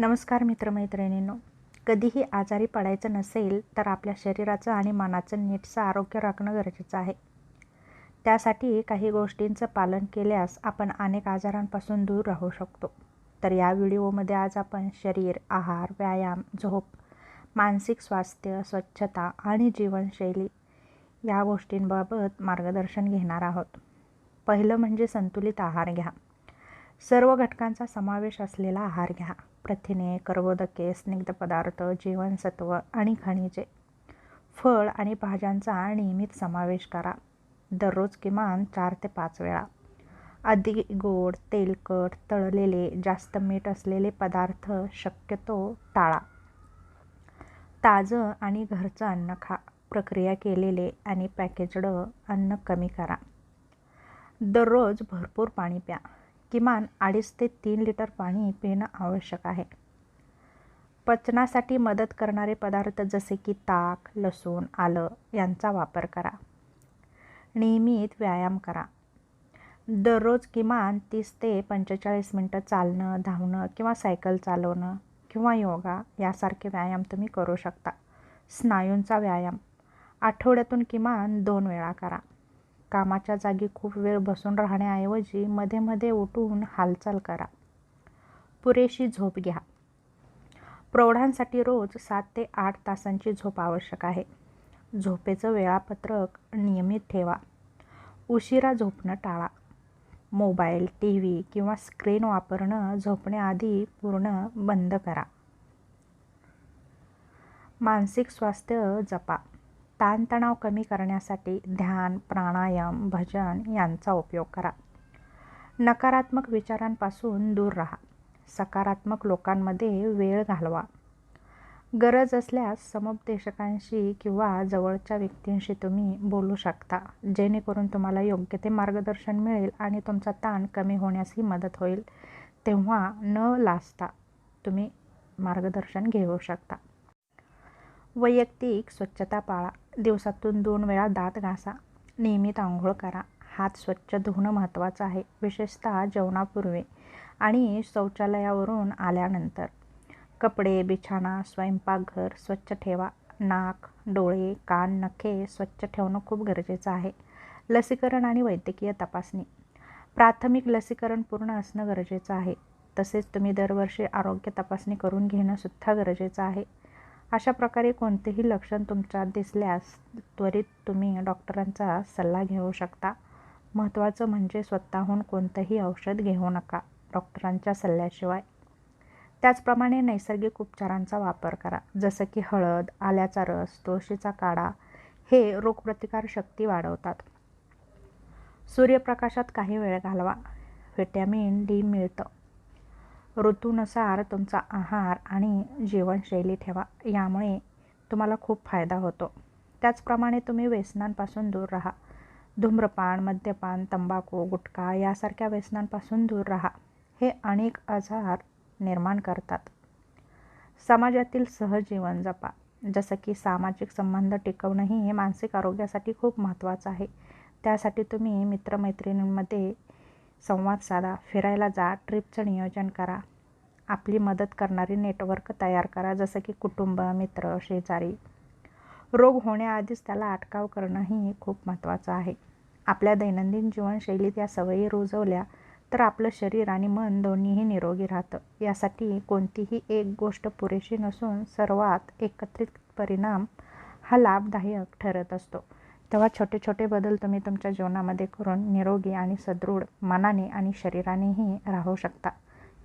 नमस्कार मित्रमैत्रिणींनो. कधीही आजारी पडायचं नसेल तर आपल्या शरीराचं आणि मनाचं नीटचं आरोग्य राखणं गरजेचं आहे. त्यासाठी काही गोष्टींचं पालन केल्यास आपण अनेक आजारांपासून दूर राहू शकतो. तर या व्हिडिओमध्ये आज आपण शरीर आहार व्यायाम झोप मानसिक स्वास्थ्य स्वच्छता आणि जीवनशैली या गोष्टींबाबत मार्गदर्शन घेणार आहोत. पहिलं म्हणजे संतुलित आहार घ्या. सर्व घटकांचा समावेश असलेला आहार घ्या. प्रथिने कर्बोदके स्निग्ध पदार्थ जीवनसत्व आणि खनिजे. फळ आणि भाज्यांचा नियमित समावेश करा. दररोज किमान चार ते पाच वेळा. अधिक गोड तेलकट तळलेले जास्त मीठ असलेले पदार्थ शक्यतो टाळा. ताजं आणि घरचं अन्न खा. प्रक्रिया केलेले आणि पॅकेजड अन्न कमी करा. दररोज भरपूर पाणी प्या. किमान अडीच ते तीन लिटर पाणी पिणं आवश्यक आहे. पचनासाठी मदत करणारे पदार्थ जसे की ताक लसूण आलं यांचा वापर करा. नियमित व्यायाम करा. दररोज किमान तीस ते पंचेचाळीस मिनटं चालणं धावणं किंवा सायकल चालवणं किंवा योगा यासारखे व्यायाम तुम्ही करू शकता. स्नायूंचा व्यायाम. आठवड्यातून किमान दोन वेळा करा. कामाच्या जागी खूप वेळ बसून राहण्याऐवजी मध्ये मध्ये उठून हालचाल करा. पुरेशी झोप घ्या. प्रौढांसाठी रोज सात ते आठ तासांची झोप आवश्यक आहे. झोपेचं वेळापत्रक नियमित ठेवा. उशिरा झोपणं टाळा. मोबाईल टी व्ही किंवा स्क्रीन वापरणं झोपण्याआधी पूर्ण बंद करा. मानसिक स्वास्थ्य जपा. ताणतणाव कमी करण्यासाठी ध्यान प्राणायाम भजन यांचा उपयोग करा. नकारात्मक विचारांपासून दूर राहा. सकारात्मक लोकांमध्ये वेळ घालवा. गरज असल्यास समुपदेशकांशी किंवा जवळच्या व्यक्तींशी तुम्ही बोलू शकता जेणेकरून तुम्हाला योग्य ते मार्गदर्शन मिळेल आणि तुमचा ताण कमी होण्यासही मदत होईल. तेव्हा न लाजता तुम्ही मार्गदर्शन घेऊ शकता. वैयक्तिक स्वच्छता पाळा. दिवसातून दोन वेळा दात घासा. नियमित आंघोळ करा. हात स्वच्छ धुणं महत्त्वाचं आहे विशेषतः जेवणापूर्वी आणि शौचालयावरून आल्यानंतर. कपडे बिछाणा स्वयंपाकघर स्वच्छ ठेवा. नाक डोळे कान नखे स्वच्छ ठेवणं खूप गरजेचं आहे. लसीकरण आणि वैद्यकीय तपासणी. प्राथमिक लसीकरण पूर्ण असणं गरजेचं आहे. तसेच तुम्ही दरवर्षी आरोग्य तपासणी करून घेणंसुद्धा गरजेचं आहे. अशा प्रकारे कोणतेही लक्षण तुमच्यात दिसल्यास त्वरित तुम्ही डॉक्टरांचा सल्ला घेऊ शकता. महत्त्वाचं म्हणजे स्वतःहून कोणतंही औषध घेऊ नका डॉक्टरांच्या सल्ल्याशिवाय. त्याचप्रमाणे नैसर्गिक उपचारांचा वापर करा जसं की हळद आल्याचा रस तुळशीचा काढा हे रोगप्रतिकार शक्ती वाढवतात. सूर्यप्रकाशात काही वेळ घालवा. व्हिटॅमिन डी मिळतं. ऋतूनुसार तुमचा आहार आणि जीवनशैली ठेवा. यामुळे तुम्हाला खूप फायदा होतो. त्याचप्रमाणे तुम्ही व्यसनांपासून दूर राहा. धूम्रपान मद्यपान तंबाखू गुटखा यासारख्या व्यसनांपासून दूर राहा. हे अनेक आजार निर्माण करतात. समाजातील सहजीवन जपा. जसं की सामाजिक संबंध टिकवणंही हे मानसिक आरोग्यासाठी खूप महत्त्वाचं आहे. त्यासाठी तुम्ही मित्रमैत्रिणींमध्ये संवाद साधा फिरायला जा ट्रिपचं नियोजन करा. आपली मदत करणारी नेटवर्क तयार करा जसं की कुटुंब मित्र शेजारी. रोग होण्याआधीच त्याला अटकाव करणंही खूप महत्त्वाचं आहे. आपल्या दैनंदिन जीवनशैलीत या सवयी रुजवल्या तर आपलं शरीर आणि मन दोन्हीही निरोगी राहतं. यासाठी कोणतीही एक गोष्ट पुरेशी नसून सर्वात एकत्रित परिणाम हा लाभदायक ठरत असतो. तेव्हा छोटे छोटे बदल तुम्ही तुमच्या जीवनामध्ये करून निरोगी आणि सदृढ मनाने आणि शरीरानेही राहू शकता.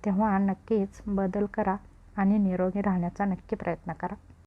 तेव्हा नक्कीच बदल करा आणि निरोगी राहण्याचा नक्की प्रयत्न करा.